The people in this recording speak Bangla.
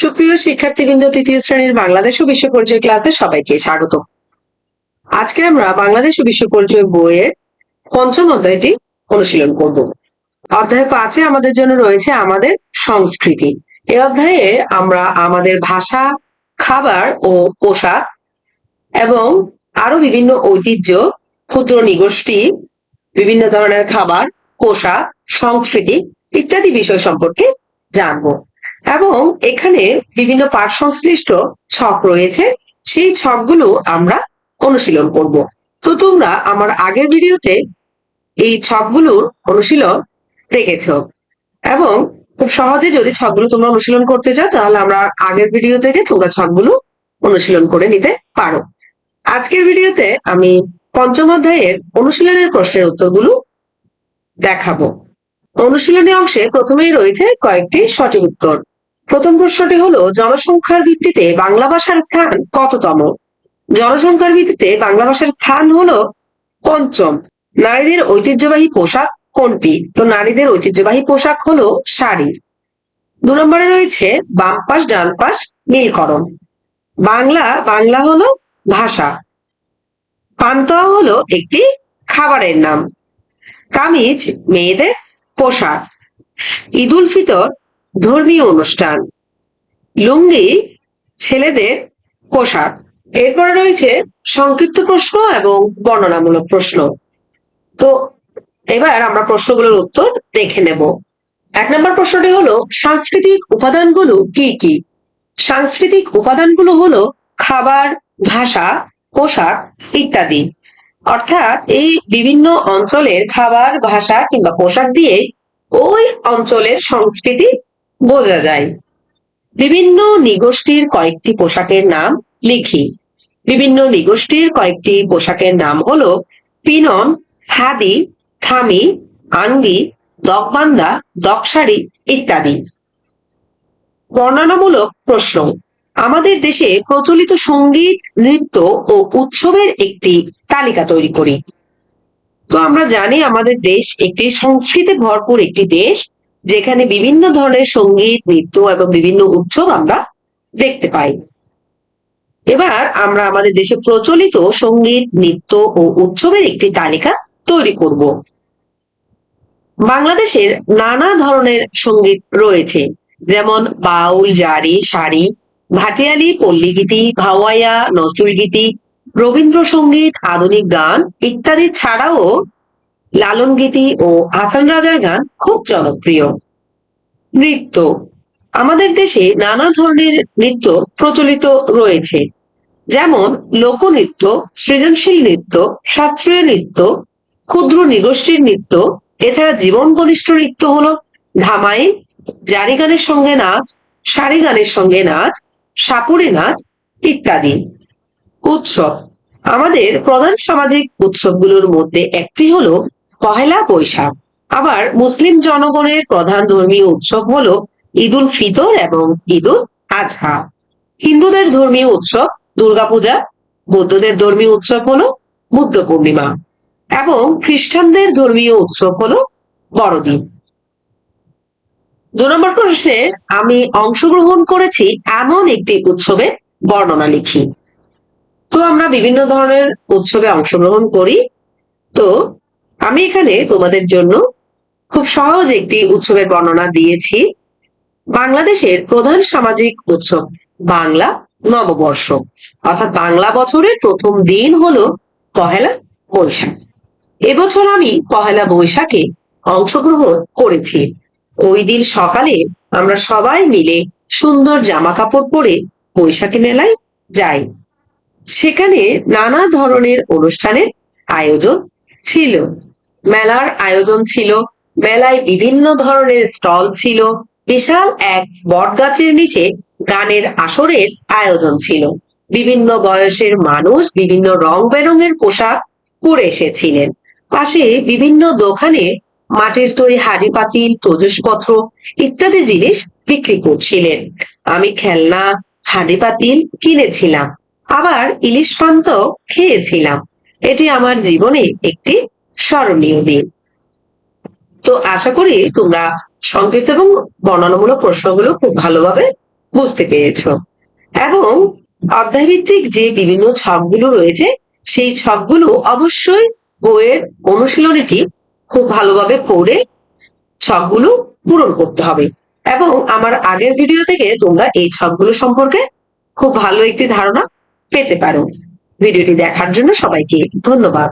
সুপ্রিয় শিক্ষার্থীবৃন্দ, তৃতীয় শ্রেণির বাংলাদেশ ও বিশ্ব পরিচয় ক্লাসে সবাইকে স্বাগত। আজকে আমরা বাংলাদেশ ও বিশ্ব পরিচয় বইয়ের পঞ্চম অধ্যায়টি অনুশীলন করব। অধ্যায় পাঁচে আমাদের জন্য রয়েছে আমাদের সংস্কৃতি। এ অধ্যায়ে আমরা আমাদের ভাষা, খাবার ও পোশাক এবং আরও বিভিন্ন ঐতিহ্য, ক্ষুদ্র নিগোষ্ঠী, বিভিন্ন ধরনের খাবার, পোশাক, সংস্কৃতি ইত্যাদি বিষয় সম্পর্কে জানব। এবং এখানে বিভিন্ন পাঠ সংশ্লিষ্ট ছক রয়েছে। সেই ছকগুলো আমরা অনুশীলন করব। তো তোমরা আমার আগের ভিডিওতে এই ছকগুলোর অনুশীলন দেখেছ এবং খুব সহজে যদি ছকগুলো তোমরা অনুশীলন করতে চাও, তাহলে আমরা আগের ভিডিও থেকে তোমরা ছকগুলো অনুশীলন করে নিতে পারো। আজকের ভিডিওতে আমি পঞ্চম অধ্যায়ের অনুশীলনের প্রশ্নের উত্তরগুলো দেখাবো। অনুশীলনী অংশে প্রথমেই রয়েছে কয়েকটি সঠিক উত্তর। প্রথম প্রশ্নটি হলো, জনসংখ্যার ভিত্তিতে বাংলা ভাষার স্থান কততম? জনসংখ্যার ভিত্তিতে বাংলা ভাষার স্থান হলো পঞ্চম। নারীদের ঐতিহ্যবাহী পোশাক কোনটি? তো নারীদের ঐতিহ্যবাহী পোশাক হলো শাড়ি। দু নম্বরে রয়েছে, বাম পাশ, ডান পাশ নীলকরণ বাংলা বাংলা হলো ভাষা। পান্তা হলো একটি খাবারের নাম। কামিজ, মেয়েদের পোশাক। ঈদ উল ফিতর ধর্মীয় অনুষ্ঠান। লুঙ্গি, ছেলেদের পোশাক। এরপরে রয়েছে সংক্ষিপ্ত প্রশ্ন এবং বর্ণনামূলক প্রশ্ন। তো এবার আমরা প্রশ্নগুলোর উত্তর দেখে নেব। এক নম্বর প্রশ্নটি হলো, সাংস্কৃতিক উপাদানগুলো কি কি? সাংস্কৃতিক উপাদানগুলো হলো খাবার, ভাষা, পোশাক ইত্যাদি। অর্থাৎ এই বিভিন্ন অঞ্চলের খাবার, ভাষা কিংবা পোশাক দিয়ে ওই অঞ্চলের সংস্কৃতি বোঝা যায়। বিভিন্ন নিগোষ্ঠীর কয়েকটি পোশাকের নাম লিখি। বিভিন্ন নিগোষ্ঠীর কয়েকটি পোশাকের নাম হলো পিনন, হাদি, থামি, আঙ্গি দকবান্দা দকশাড়ি ইত্যাদি। বর্ণনামূলক প্রশ্ন। আমাদের দেশে প্রচলিত সংগীত, নৃত্য ও উৎসবের একটি তালিকা তৈরি করি। তো আমরা জানি আমাদের দেশ একটি সংস্কৃতি ভরপুর একটি দেশ। যেখানে বিভিন্ন ধরনের সংগীত, নৃত্য এবং বিভিন্ন উৎসব আমরা দেখতে পাই। এবার আমরা আমাদের দেশে প্রচলিত সংগীত, নৃত্য ও উৎসবের একটি তালিকা তৈরি করব। বাংলাদেশের নানা ধরনের সংগীত রয়েছে, যেমন বাউল, জারি শাড়ি ভাটিয়ালি, পল্লীগীতি, ভাওয়াইয়া নজরুল গীতি রবীন্দ্রসঙ্গীত, আধুনিক গান ইত্যাদি ছাড়াও লালন গীতি ও হাসান রাজার গান খুব জনপ্রিয়। নৃত্য। আমাদের দেশে নানা ধরনের নৃত্য প্রচলিত রয়েছে। যেমন লোকনৃত্য, সৃজনশীল নৃত্য, শাস্ত্রীয় নৃত্য, ক্ষুদ্র নিগোষ্ঠীর নৃত্য, এছাড়া জীবন ঘনিষ্ঠ নৃত্য হল ধামাই, জারি গানের সঙ্গে নাচ, সারি গানের সঙ্গে নাচ সাপুরে নাচ ইত্যাদি। উৎসব। আমাদের প্রধান সামাজিক উৎসবগুলোর মধ্যে একটি হলো পহেলা বৈশাখ। আবার মুসলিম জনগণের প্রধান ধর্মীয় উৎসব হলো ঈদ উল ফিতর এবং ঈদ উল আজহা। হিন্দুদের ধর্মীয় উৎসব দুর্গাপূজা, বৌদ্ধদের ধর্মীয় উৎসব হলো বুদ্ধ পূর্ণিমা এবং খ্রিস্টানদের ধর্মীয় উৎসব হলো বড়দিন। দু নম্বর প্রশ্নে আমি অংশগ্রহণ করেছি এমন একটি উৎসবে বর্ণনা লিখি। তো আমরা বিভিন্ন ধরনের উৎসবে অংশগ্রহণ করি। তো আমি এখানে তোমাদের জন্য খুব সহজ একটি উৎসবের বর্ণনা দিয়েছি। বাংলাদেশের প্রধান সামাজিক উৎসব বাংলা নববর্ষ। অর্থাৎ বাংলা বছরের প্রথম দিন হলো পহেলা বৈশাখ। এবছর আমি পহেলা বৈশাখে অংশগ্রহণ করেছি। ওই দিন সকালে আমরা সবাই মিলে সুন্দর জামা কাপড় পরে বৈশাখী মেলায় যাই। সেখানে নানা ধরনের অনুষ্ঠানের আয়োজন ছিল। মেলার আয়োজন ছিল। মেলায় বিভিন্ন ধরনের স্টল ছিল। বিশাল এক বট গাছের নিচে গানের আসরের আয়োজন ছিল। বিভিন্ন বয়সের মানুষ বিভিন্ন রং বেরঙের পোশাক পরে এসেছিলেন। পাশে বিভিন্ন দোকানে মাটির তৈরি হাড়ি, পাতিল, তজসপত্র ইত্যাদি জিনিস বিক্রি করছিলেন। আমি খেলনা, হাড়ি, পাতিল কিনেছিলাম। আবার ইলিশ পান্ত খেয়েছিলাম। এটি আমার জীবনে একটি স্মরণীয় দিন। তো আশা করি তোমরা সংক্ষিপ্ত এবং বর্ণনামূলক প্রশ্নগুলো খুব ভালোভাবে বুঝতে পেরেছ। এবং অধ্যায়ভিত্তিক যে বিভিন্ন ছকগুলো রয়েছে, সেই ছকগুলো অবশ্যই বইয়ের অনুশীলনীটি খুব ভালোভাবে পড়ে ছকগুলো পূরণ করতে হবে। এবং আমার আগের ভিডিও থেকে তোমরা এই ছকগুলো সম্পর্কে খুব ভালো একটি ধারণা পেতে পারো। ভিডিওটি দেখার জন্য সবাইকে ধন্যবাদ।